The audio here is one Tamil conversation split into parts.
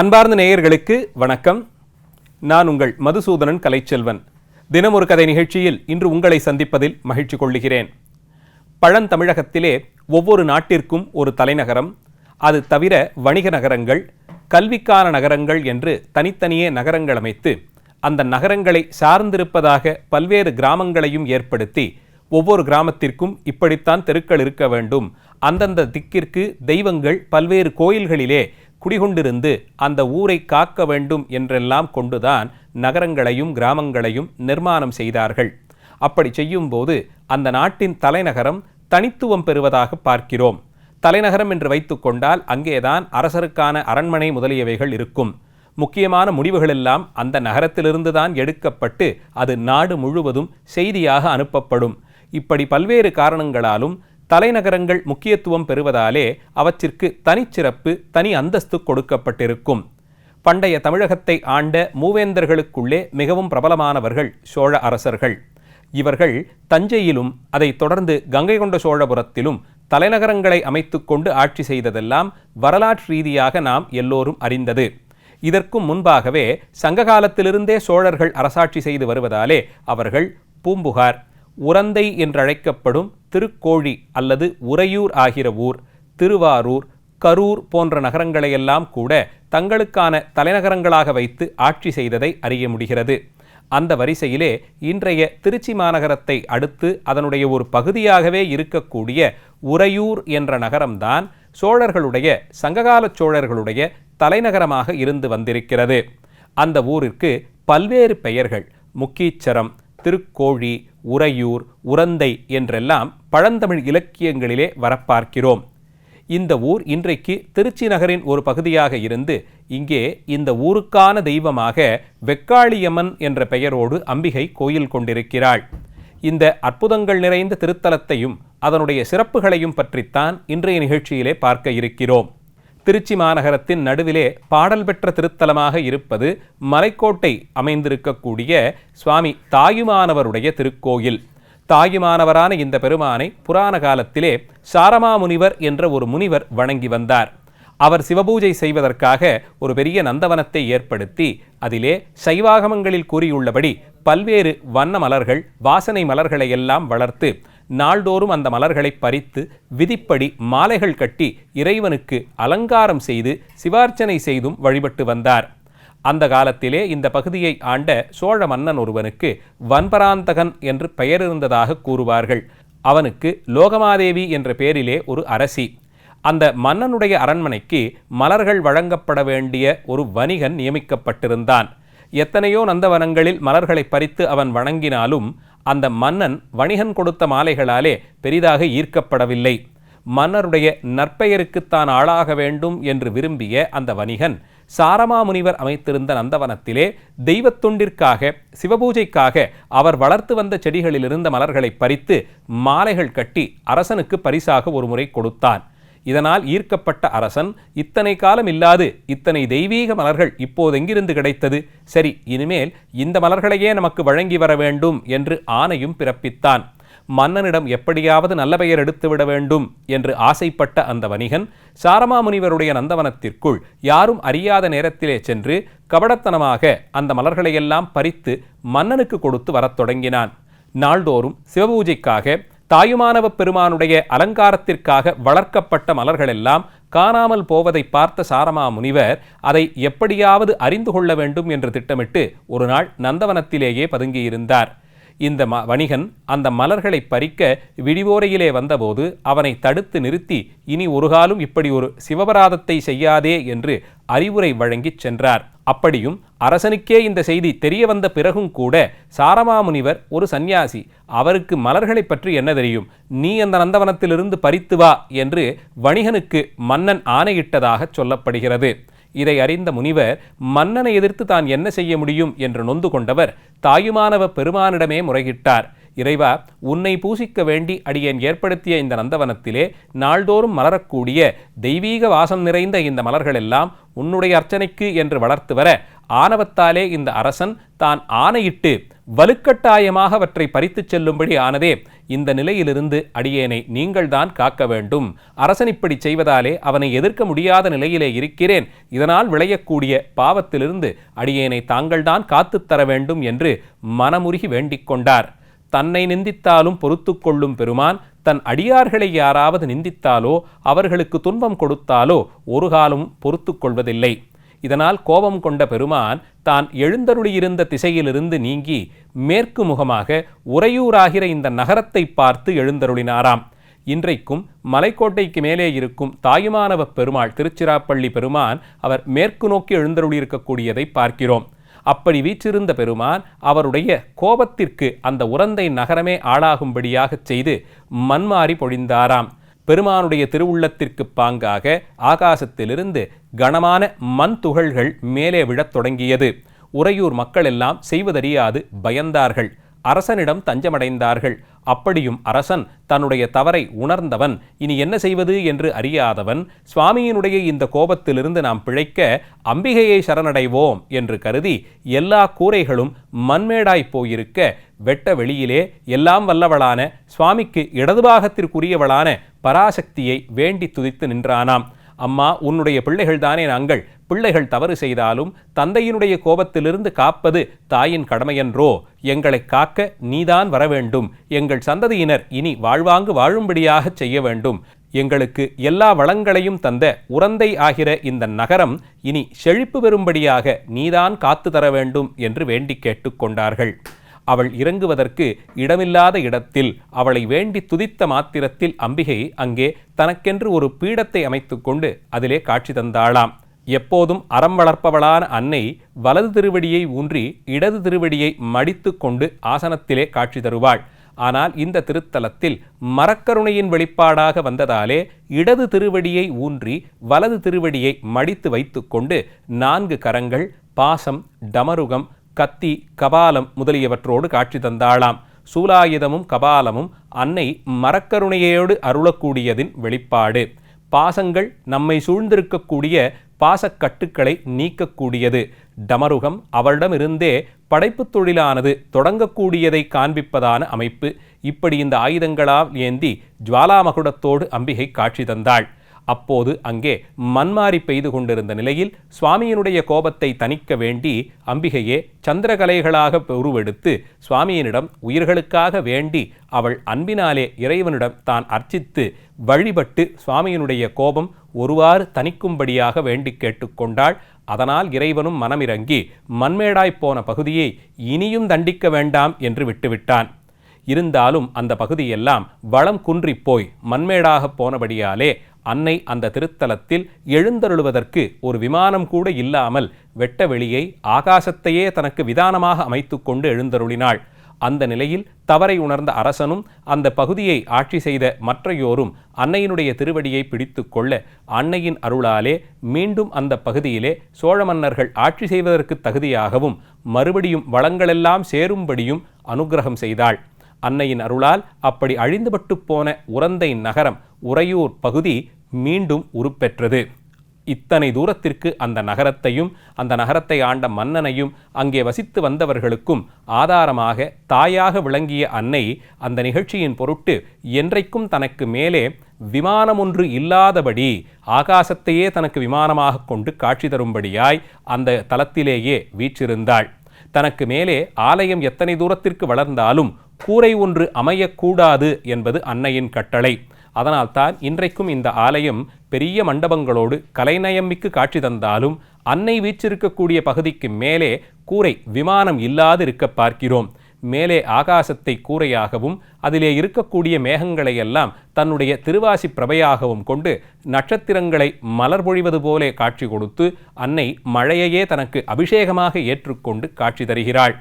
அன்பார்ந்த நேயர்களுக்கு வணக்கம். நான் உங்கள் மதுசூதனன் கலைச்செல்வன். தினம் ஒரு கதை நிகழ்ச்சியில் இன்று உங்களை சந்திப்பதில் மகிழ்ச்சி கொள்ளுகிறேன் பழந்தமிழகத்திலே ஒவ்வொரு நாட்டிற்கும் ஒரு தலைநகரம் அது தவிர வணிக நகரங்கள் கல்விக்கான நகரங்கள் என்று தனித்தனியே நகரங்கள் அமைத்து அந்த நகரங்களை சார்ந்திருப்பதாக பல்வேறு கிராமங்களையும் ஏற்படுத்தி ஒவ்வொரு கிராமத்திற்கும் இப்படித்தான் தெருக்கள் இருக்க வேண்டும். அந்தந்த திக்கிற்கு தெய்வங்கள் பல்வேறு கோயில்களிலே குடிகொண்டிருந்து அந்த ஊரை காக்க வேண்டும் என்றெல்லாம் கொண்டுதான் நகரங்களையும் கிராமங்களையும் நிர்மாணம் செய்தார்கள். அப்படி செய்யும்போது அந்த நாட்டின் தலைநகரம் தனித்துவம் பெறுவதாக பார்க்கிறோம். தலைநகரம் என்று வைத்துக்கொண்டால் அங்கேதான் அரசருக்கான அரண்மனை முதலியவைகள் இருக்கும். முக்கியமான முடிவுகளெல்லாம் அந்த நகரத்திலிருந்து தான் எடுக்கப்பட்டு அது நாடு முழுவதும் செய்தியாக அனுப்பப்படும். இப்படி பல்வேறு காரணங்களாலும் தலைநகரங்கள் முக்கியத்துவம் பெறுவதாலே அவற்றிற்கு தனிச்சிறப்பு தனி அந்தஸ்து கொடுக்கப்பட்டிருக்கும். பண்டைய தமிழகத்தை ஆண்ட மூவேந்தர்களுக்குள்ளே மிகவும் பிரபலமானவர்கள் சோழ அரசர்கள். இவர்கள் தஞ்சையிலும் அதைத் தொடர்ந்து கங்கை கொண்ட சோழபுரத்திலும் தலைநகரங்களை அமைத்துக்கொண்டு ஆட்சி செய்ததெல்லாம் வரலாற்று ரீதியாக நாம் எல்லோரும் அறிந்தது. இதற்கும் முன்பாகவே சங்க காலத்திலிருந்தே சோழர்கள் அரசாட்சி செய்து வருவதாலே அவர்கள் பூம்புகார். உரந்தை என்றழைக்கப்படும் திருக்கோழி அல்லது உறையூர் ஆகிற ஊர் திருவாரூர் கரூர் போன்ற நகரங்களையெல்லாம் கூட தங்களுக்கான தலைநகரங்களாக வைத்து ஆட்சி செய்ததை அறிய முடிகிறது. அந்த வரிசையிலே இன்றைய திருச்சி மாநகரத்தை அடுத்து அதனுடைய ஒரு பகுதியாகவே இருக்கக்கூடிய உறையூர் என்ற நகரம்தான் சோழர்களுடைய சங்ககால சோழர்களுடைய தலைநகரமாக இருந்து வந்திருக்கிறது. அந்த ஊரிற்கு பல்வேறு பெயர்கள் முக்கீச்சரம் திருக்கோழி உறையூர் உரந்தை என்றெல்லாம் பழந்தமிழ் இலக்கியங்களிலே வரப்பார்க்கிறோம். இந்த ஊர் இன்றைக்கு திருச்சி நகரின் ஒரு பகுதியாக இருந்து இங்கே இந்த ஊருக்கான தெய்வமாக வெக்காளியம்மன் என்ற பெயரோடு அம்பிகை கோயில் கொண்டிருக்கிறாள். இந்த அற்புதங்கள் நிறைந்த திருத்தலத்தையும் அதனுடைய சிறப்புகளையும் பற்றித்தான் இன்றைய நிகழ்ச்சியிலே பார்க்க இருக்கிறோம். திருச்சி மாநகரத்தின் நடுவிலே பாடல் பெற்ற திருத்தலமாக இருப்பது மலைக்கோட்டை அமைந்திருக்கக்கூடிய சுவாமி தாயுமானவருடைய திருக்கோயில். தாயுமானவரான இந்த பெருமானை புராண காலத்திலே சாரமா முனிவர் என்ற ஒரு முனிவர் வணங்கி வந்தார். அவர் சிவபூஜை செய்வதற்காக ஒரு பெரிய நந்தவனத்தை ஏற்படுத்தி அதிலே சைவாகமங்களில் கூறியுள்ளபடி பல்வேறு வண்ண மலர்கள் வாசனை மலர்களை எல்லாம் வளர்த்து நாள்தோறும் அந்த மலர்களை பறித்து விதிப்படி மாலைகள் கட்டி இறைவனுக்கு அலங்காரம் செய்து சிவார்ச்சனை செய்தும் வழிபட்டு வந்தார். அந்த காலத்திலே இந்த பகுதியை ஆண்ட சோழ மன்னன் ஒருவனுக்கு வன்பராந்தகன் என்று பெயர் இருந்ததாக கூறுவார்கள். அவனுக்கு லோகமாதேவி என்ற பெயரிலே ஒரு அரசி. அந்த மன்னனுடைய அரண்மனைக்கு மலர்கள் வழங்கப்பட வேண்டிய ஒரு வணிகன் நியமிக்கப்பட்டிருந்தான். எத்தனையோ நந்தவனங்களில் மலர்களை பறித்து அவன் வணங்கினாலும் அந்த மன்னன் வணிகன் கொடுத்த மாலைகளாலே பெரிதாக ஈர்க்கப்படவில்லை. மன்னருடைய நற்பெயருக்குத்தான் ஆளாக வேண்டும் என்று விரும்பிய அந்த வணிகன் சாரமா முனிவர் அமைத்திருந்த நந்தவனத்திலே தெய்வத்துண்டிற்காக சிவபூஜைக்காக அவர் வளர்த்து வந்த செடிகளில் இருந்த மலர்களை பறித்து மாலைகள் கட்டி அரசனுக்கு பரிசாக ஒருமுறை கொடுத்தான். இதனால் ஈர்க்கப்பட்ட அரசன் இத்தனை காலம் இல்லாது இத்தனை தெய்வீக மலர்கள் இப்போதெங்கிருந்து கிடைத்தது? சரி இனிமேல் இந்த மலர்களையே நமக்கு வழங்கி வர வேண்டும் என்று ஆணையும் பிறப்பித்தான். மன்னனிடம் எப்படியாவது நல்ல பெயர் எடுத்துவிட வேண்டும் என்று ஆசைப்பட்ட அந்த வணிகன் சாரமாமுனிவருடைய நந்தவனத்திற்குள் யாரும் அறியாத நேரத்திலே சென்று கபடத்தனமாக அந்த மலர்களையெல்லாம் பறித்து மன்னனுக்கு கொடுத்து வரத் தொடங்கினான். நாள்தோறும் சிவபூஜைக்காக தாயுமானவ பெருமானுடைய அலங்காரத்திற்காக வளர்க்கப்பட்ட மலர்களெல்லாம் காணாமல் போவதை பார்த்த சாரமா முனிவர் அதை எப்படியாவது அறிந்து கொள்ள வேண்டும் என்று திட்டமிட்டு ஒரு நாள் நந்தவனத்திலேயே பதுங்கியிருந்தார். இந்த ம வணிகன் அந்த மலர்களை பறிக்க விடிவோரையிலே வந்தபோது அவனை தடுத்து நிறுத்தி இனி ஒரு காலம் இப்படி ஒரு சிவபராதத்தை செய்யாதே என்று அறிவுரை வழங்கிச் சென்றார். அப்படியும் அரசனுக்கே இந்த செய்தி தெரிய வந்த பிறகும் கூட சாரமாமுனிவர் ஒரு சந்நியாசி. அவருக்கு மலர்களை பற்றி என்ன தெரியும்? நீ அந்த நந்தவனத்திலிருந்து பறித்து வா என்று வணிகனுக்கு மன்னன் ஆணையிட்டதாக சொல்லப்படுகிறது. இதை அறிந்த முனிவர் மன்னனை எதிர்த்து தான் என்ன செய்ய முடியும்? என்று நொந்து கொண்டவர் தாயுமானவ பெருமானிடமே முறையிட்டார். இறைவா உன்னை பூசிக்க வேண்டி அடியேன் ஏற்படுத்திய இந்த நந்தவனத்திலே நாள்தோறும் மலரக்கூடிய தெய்வீக வாசம் நிறைந்த இந்த மலர்களெல்லாம் உன்னுடைய அர்ச்சனைக்கு என்று வளர்த்து வர ஆணவத்தாலே இந்த அரசன் தான் ஆணையிட்டு வலுக்கட்டாயமாக அவற்றை பறித்துச் செல்லும்படி ஆனதே இந்த நிலையிலிருந்து அடியேனை நீங்கள்தான் காக்க வேண்டும். அரசன் இப்படி செய்வதாலே அவனை எதிர்க்க முடியாத நிலையிலே இருக்கிறேன். இதனால் விளையக்கூடிய பாவத்திலிருந்து அடியேனை தாங்கள்தான் காத்துத்தர வேண்டும் என்று மனமுருகி வேண்டிக் கொண்டார். தன்னை நிந்தித்தாலும் பொறுத்து கொள்ளும் பெருமான் தன் அடியார்களை யாராவது நிந்தித்தாலோ அவர்களுக்கு துன்பம் கொடுத்தாலோ ஒரு காலம் பொறுத்து கொள்வதில்லை. இதனால் கோபம் கொண்ட பெருமான் தான் எழுந்தருளியிருந்த திசையிலிருந்து நீங்கி மேற்கு முகமாக உறையூராகிற இந்த நகரத்தை பார்த்து எழுந்தருளினாராம். இன்றைக்கும் மலைக்கோட்டைக்கு மேலே இருக்கும் தாயுமானவ பெருமாள் திருச்சிராப்பள்ளி பெருமான் அவர் மேற்கு நோக்கி எழுந்தருளியிருக்கக்கூடியதை பார்க்கிறோம். அப்படி வீற்றிருந்த பெருமான் அவருடைய கோபத்திற்கு அந்த உரந்தை நகரமே ஆளாகும்படியாகச் செய்து மண்மாறி பொழிந்தாராம். பெருமானுடைய திருவுள்ளத்திற்கு பாங்காக ஆகாசத்திலிருந்து கனமான மண் துகள்கள் மேலே விழத் தொடங்கியது. உறையூர் மக்கள் எல்லாம் செய்வதறியாது பயந்தார்கள். அரசனிடம் தஞ்சமடைந்தார்கள். அப்படியும் அரசன் தன்னுடைய தவறை உணர்ந்தவன் இனி என்ன செய்வது என்று அறியாதவன் சுவாமியினுடைய இந்த கோபத்திலிருந்து நாம் பிழைக்க அம்பிகையை சரணடைவோம் என்று கருதி எல்லா கூரைகளும் மண்மேடாய் போயிருக்க வெட்ட வெளியிலே எல்லாம் வல்லவளான சுவாமிக்கு இடதுபாகத்திற்குரியவளான பராசக்தியை வேண்டி துதித்து நின்றானாம். அம்மா உன்னுடைய பிள்ளைகள்தானே நாங்கள். பிள்ளைகள் தவறு செய்தாலும் தந்தையினுடைய கோபத்திலிருந்து காப்பது தாயின் கடமையன்றோ? எங்களை காக்க நீதான் வர வேண்டும் எங்கள் சந்ததியினர் இனி வாழ்வாங்கு வாழும்படியாக செய்ய வேண்டும். எங்களுக்கு எல்லா வளங்களையும் தந்த உரந்தை ஆகிற இந்த நகரம் இனி செழிப்பு பெறும்படியாக நீதான் காத்து தர வேண்டும் என்று வேண்டி கேட்டுக்கொண்டார்கள் அவள் இறங்குவதற்கு இடமில்லாத இடத்தில் அவளை வேண்டி துதித்த மாத்திரத்தில் அம்பிகை அங்கே தனக்கென்று ஒரு பீடத்தை அமைத்துக்கொண்டு அதிலே காட்சி தந்தாளாம். எப்போதும் அறம் வளர்ப்பவளான அன்னை வலது திருவடியை ஊன்றி இடது திருவடியை மடித்து கொண்டு ஆசனத்திலே காட்சி தருவாள். ஆனால் இந்த திருத்தலத்தில் மரக்கருணையின் வெளிப்பாடாக வந்ததாலே இடது திருவடியை ஊன்றி வலது திருவடியை மடித்து வைத்துக்கொண்டு நான்கு கரங்கள் பாசம் டமருகம் கத்தி கபாலம் முதலியவற்றோடு காட்சி தந்தாளாம். சூலாயுதமும் கபாலமும் அன்னை மரக்கருணையோடு அருளக்கூடியதின் வெளிப்பாடு. பாசங்கள் நம்மை சூழ்ந்திருக்கக்கூடிய பாசக்கட்டுக்களை நீக்கக்கூடியது. டமருகம் அவளிடமிருந்தே படைப்புத் தொழிலானது தொடங்கக்கூடியதை காண்பிப்பதான அமைப்பு. இப்படி இந்த ஆயுதங்களால் ஏந்தி ஜுவாலாமகுடத்தோடு அம்பிகை காட்சி தந்தாள். அப்போது அங்கே மன்மாரி பெய்து கொண்டிருந்த நிலையில் சுவாமியினுடைய கோபத்தை தணிக்க வேண்டி அம்பிகையே சந்திரகலைகளாக உருவெடுத்து சுவாமியினிடம் உயிர்களுக்காக வேண்டி அவள் அன்பினாலே இறைவனிடம் தான் அர்ச்சித்து வழிபட்டு சுவாமியினுடைய கோபம் ஒருவாறு தணிக்கும்படியாக வேண்டி கேட்டுக்கொண்டாள் அதனால் இறைவனும் மனமிறங்கி மண்மேடாய்ப் போன பகுதியை இனியும் தண்டிக்க வேண்டாம் என்று விட்டுவிட்டான். இருந்தாலும் அந்த பகுதியெல்லாம் வளம் குன்றிப்போய் மண்மேடாகப் போனபடியாலே அன்னை அந்த திருத்தலத்தில் எழுந்தருளுவதற்கு ஒரு விமானம் கூட இல்லாமல் வெட்ட வெளியை ஆகாசத்தையே தனக்கு விதானமாக அமைத்து கொண்டு எழுந்தருளினாள். அந்த நிலையில் தவறை உணர்ந்த அரசனும் அந்த பகுதியை ஆட்சி செய்த மற்றையோரும் அன்னையினுடைய திருவடியை பிடித்து கொள்ள அன்னையின் அருளாலே மீண்டும் அந்த பகுதியிலே சோழ மன்னர்கள் ஆட்சி செய்வதற்கு தகுதியாகவும் மறுபடியும் வளங்களெல்லாம் சேரும்படியும் அனுக்கிரகம் செய்தாள். அன்னையின் அருளால் அப்படி அழிந்துபட்டு போன உரந்தை நகரம் உறையூர் பகுதி மீண்டும் உருப்பெற்றது. இத்தனை தூரத்திற்கு அந்த நகரத்தையும் அந்த நகரத்தை ஆண்ட மன்னனையும் அங்கே வசித்து வந்தவர்களுக்கும் ஆதாரமாக தாயாக விளங்கிய அன்னை அந்த நிகழ்ச்சியின் பொருட்டு என்றைக்கும் தனக்கு மேலே விமானம் ஒன்று இல்லாதபடி ஆகாசத்தையே தனக்கு விமானமாக கொண்டு காட்சி தரும்படியாய் அந்த தலத்திலேயே வீற்றிருந்தாள். தனக்கு மேலே ஆலயம் எத்தனை தூரத்திற்கு வளர்ந்தாலும் கூரை ஒன்று அமையக்கூடாது என்பது அன்னையின் கட்டளை. அதனால்தான் இன்றைக்கும் இந்த ஆலயம் பெரிய மண்டபங்களோடு கலைநயமிக்கு காட்சி தந்தாலும் அன்னை வீச்சிருக்கக்கூடிய பகுதிக்கு மேலே கூரை விமானம் இல்லாது இருக்க பார்க்கிறோம். மேலே ஆகாசத்தை கூரையாகவும் அதிலே இருக்கக்கூடிய மேகங்களை எல்லாம் தன்னுடைய திருவாசி பிரபையாகவும் கொண்டு நட்சத்திரங்களை மலர் பொழிவது போலே காட்சி கொடுத்து அன்னை மழையையே தனக்கு அபிஷேகமாக ஏற்றுக்கொண்டு காட்சி தருகிறாள்.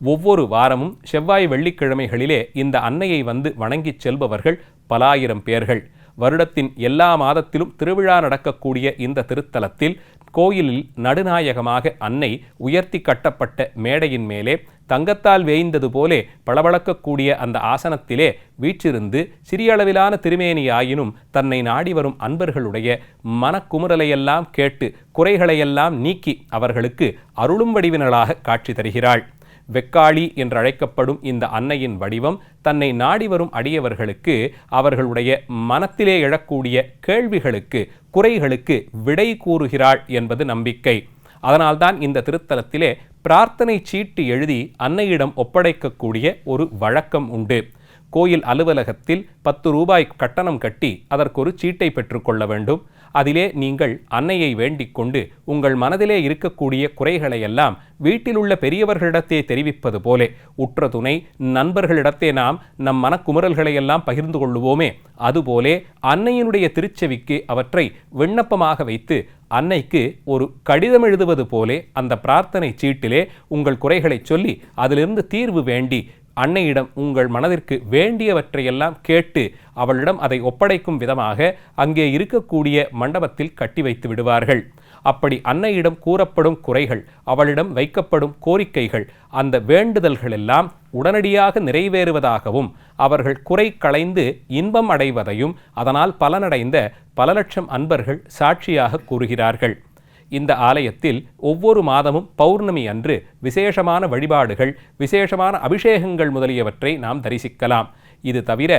ஒவ்வொரு வாரமும் செவ்வாய் வெள்ளிக்கிழமைகளிலே இந்த அன்னையை வந்து வணங்கிச் செல்பவர்கள் பலாயிரம் பேர்கள். வருடத்தின் எல்லா மாதத்திலும் திருவிழா நடக்கக்கூடிய இந்த திருத்தலத்தில் கோயிலில் நடுநாயகமாக அன்னை உயர்த்தி கட்டப்பட்ட மேடையின் மேலே தங்கத்தால் வேய்ந்தது போலே பளபளக்கக்கூடிய அந்த ஆசனத்திலே வீற்றிருந்து சிறிய அளவிலான திருமேனியாயினும் தன்னை நாடி வரும் அன்பர்களுடைய மனக்குமுறலையெல்லாம் கேட்டு குறைகளையெல்லாம் நீக்கி அவர்களுக்கு அருளும் வடிவினளாக காட்சி தருகிறாள். வெக்காளி என்று அழைக்கப்படும் இந்த அன்னையின் வடிவம் தன்னை நாடி வரும் அடியவர்களுக்கு அவர்களுடைய மனத்திலே எழக்கூடிய கேள்விகளுக்கு குறைகளுக்கு விடை கூறுகிறாள் என்பது நம்பிக்கை. அதனால்தான் இந்த திருத்தலத்திலே பிரார்த்தனை சீட்டு எழுதி அன்னையிடம் ஒப்படைக்கக்கூடிய ஒரு வழக்கம் உண்டு. கோயில் அலுவலகத்தில் பத்து ரூபாய் கட்டணம் கட்டி அதற்கு ஒரு சீட்டை பெற்றுக்கொள்ள வேண்டும். அதிலே நீங்கள் அன்னையை வேண்டிக் கொண்டு உங்கள் மனதிலே இருக்கக்கூடிய குறைகளை எல்லாம் வீட்டில் உள்ள பெரியவர்களிடத்தே தெரிவிப்பது போலே உற்ற துணை நண்பர்களிடத்தே நாம் நம் மனக்குமுறல்களை எல்லாம் பகிர்ந்து கொள்ளுவோமே. அதுபோலே அன்னையினுடைய திருச்செவிக்கு அவற்றை விண்ணப்பமாக வைத்து அன்னைக்கு ஒரு கடிதம் எழுதுவது போலே அந்த பிரார்த்தனை சீட்டிலே உங்கள் குறைகளை சொல்லி அதிலிருந்து தீர்வு வேண்டி அன்னையிடம் உங்கள் மனதிற்கு வேண்டியவற்றையெல்லாம் கேட்டு அவளிடம் அதை ஒப்படைக்கும் விதமாக அங்கே இருக்கக்கூடிய மண்டபத்தில் கட்டி வைத்து விடுவார்கள். அப்படி அன்னையிடம் கூறப்படும் குறைகள் அவளிடம் வைக்கப்படும் கோரிக்கைகள் அந்த வேண்டுதல்கள் எல்லாம் உடனடியாக நிறைவேறுவதாகவும் அவர்கள் குறை களைந்து இன்பம் அடைவதையும் அதனால் பலனடைந்த பல லட்சம் அன்பர்கள் சாட்சியாக கூறுகிறார்கள். இந்த ஆலயத்தில் ஒவ்வொரு மாதமும் பௌர்ணமி அன்று விசேஷமான வழிபாடுகள் விசேஷமான அபிஷேகங்கள் முதலியவற்றை நாம் தரிசிக்கலாம். இது தவிர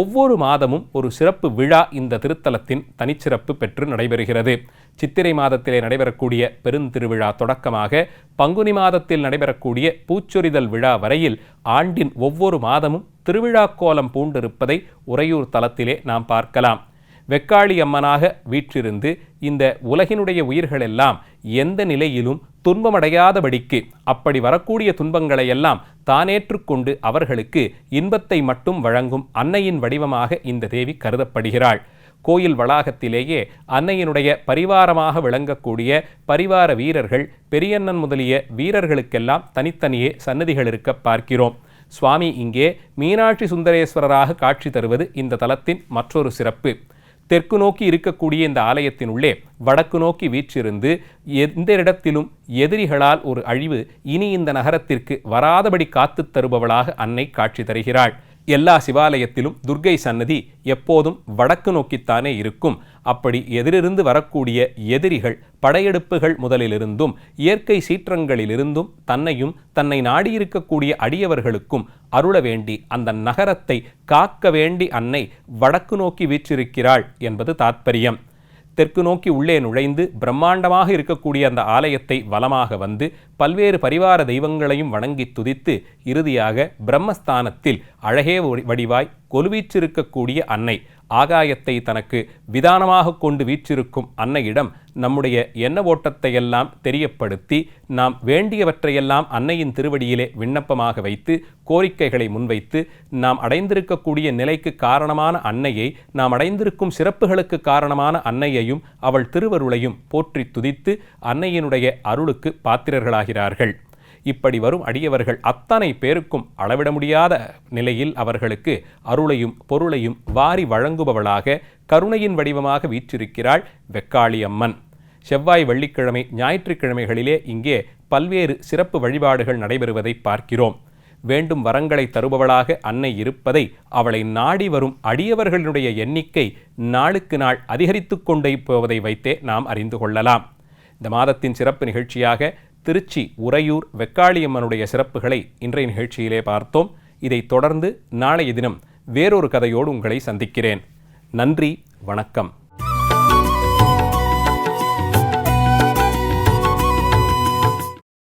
ஒவ்வொரு மாதமும் ஒரு சிறப்பு விழா இந்த திருத்தலத்தின் தனிச்சிறப்பு பெற்று நடைபெறுகிறது. சித்திரை மாதத்திலே நடைபெறக்கூடிய பெருந்திருவிழா தொடக்கமாக பங்குனி மாதத்தில் நடைபெறக்கூடிய பூச்சொரிதல் விழா வரையில் ஆண்டின் ஒவ்வொரு மாதமும் திருவிழா கோலம் பூண்டிருப்பதை உறையூர் தலத்திலே நாம் பார்க்கலாம். வெக்காளி அம்மனாக வீற்றிருந்து இந்த உலகினுடைய உயிர்களெல்லாம் எந்த நிலையிலும் துன்பமடையாதபடிக்கு அப்படி வரக்கூடிய துன்பங்களை எல்லாம் தானேற்றுக்கொண்டு அவர்களுக்கு இன்பத்தை மட்டும் வழங்கும் அன்னையின் வடிவமாக இந்த தேவி கருதப்படுகிறாள். கோயில் வளாகத்திலேயே அன்னையினுடைய பரிவாரமாக விளங்கக்கூடிய பரிவார வீரர்கள் பெரியண்ணன் முதலிய வீரர்களுக்கெல்லாம் தனித்தனியே சன்னதிகள் இருக்க பார்க்கிறோம். சுவாமி இங்கே மீனாட்சி சுந்தரேஸ்வரராக காட்சி தருவது இந்த தலத்தின் மற்றொரு சிறப்பு. தெற்கு நோக்கி இருக்கக்கூடிய இந்த ஆலயத்தின் உள்ளே வடக்கு நோக்கி வீற்றிருந்து எந்த இடத்திலும் எதிரிகளால் ஒரு அழிவு இனி இந்த நகரத்திற்கு வராதபடி காத்து தருபவளாக அன்னை காட்சி தருகிறாள். எல்லா சிவாலயத்திலும் துர்க்கை சன்னதி எப்போதும் வடக்கு நோக்கித்தானே இருக்கும். அப்படி எதிரிருந்து வரக்கூடிய எதிரிகள் படையெடுப்புகள் முதலிலிருந்தும் இயற்கை சீற்றங்களிலிருந்தும் தன்னையும் தன்னை நாடியிருக்கக்கூடிய அடியவர்களுக்கும் அருள வேண்டி அந்த நகரத்தை காக்க வேண்டி அன்னை வடக்கு நோக்கி வீற்றிருக்கிறாள் என்பது தாத்பரியம். தெற்கு நோக்கி உள்ளே நுழைந்து பிரம்மாண்டமாக இருக்கக்கூடிய அந்த ஆலயத்தை வலமாக வந்து பல்வேறு பரிவார தெய்வங்களையும் வணங்கி துதித்து இறுதியாக பிரம்மஸ்தானத்தில் அழகே வடிவாய் கொலுவீற்றிருக்கக்கூடிய அன்னை ஆகாயத்தை தனக்கு விதானமாக கொண்டு வீற்றிருக்கும் அன்னையிடம் நம்முடைய எண்ண ஓட்டத்தையெல்லாம் தெரியப்படுத்தி நாம் வேண்டியவற்றையெல்லாம் அன்னையின் திருவடியிலே விண்ணப்பமாக வைத்து கோரிக்கைகளை முன்வைத்து நாம் அடைந்திருக்கக்கூடிய நிலைக்கு காரணமான அன்னையை நாம் அடைந்திருக்கும் சிறப்புகளுக்கு காரணமான அன்னையையும் அவள் திருவருளையும் போற்றி துதித்து அன்னையினுடைய அருளுக்கு பாத்திரர்களாகிறார்கள். இப்படி வரும் அடியவர்கள் அத்தனை பேருக்கும் அளவிட முடியாத நிலையில் அவர்களுக்கு அருளையும் பொருளையும் வாரி வழங்குபவளாக கருணையின் வடிவமாக வீற்றிருக்கிறாள் வெக்காளி அம்மன் செவ்வாய் வெள்ளிக்கிழமை ஞாயிற்றுக்கிழமைகளிலே இங்கே பல்வேறு சிறப்பு வழிபாடுகள் நடைபெறுவதை பார்க்கிறோம். வேண்டும் வரங்களை தருபவளாக அன்னை இருப்பதை அவளை நாடி வரும் அடியவர்களுடைய எண்ணிக்கை நாளுக்கு நாள் அதிகரித்து கொண்டே போவதை வைத்தே நாம் அறிந்து கொள்ளலாம். இந்த மாதத்தின் சிறப்பு நிகழ்ச்சியாக திருச்சி உறையூர் வெக்காளியம்மனுடைய சிறப்புகளை இன்றைய நிகழ்ச்சியிலே பார்த்தோம். இதை தொடர்ந்து நாளைய தினம் வேறொரு கதையோடு உங்களை சந்திக்கிறேன். நன்றி வணக்கம்.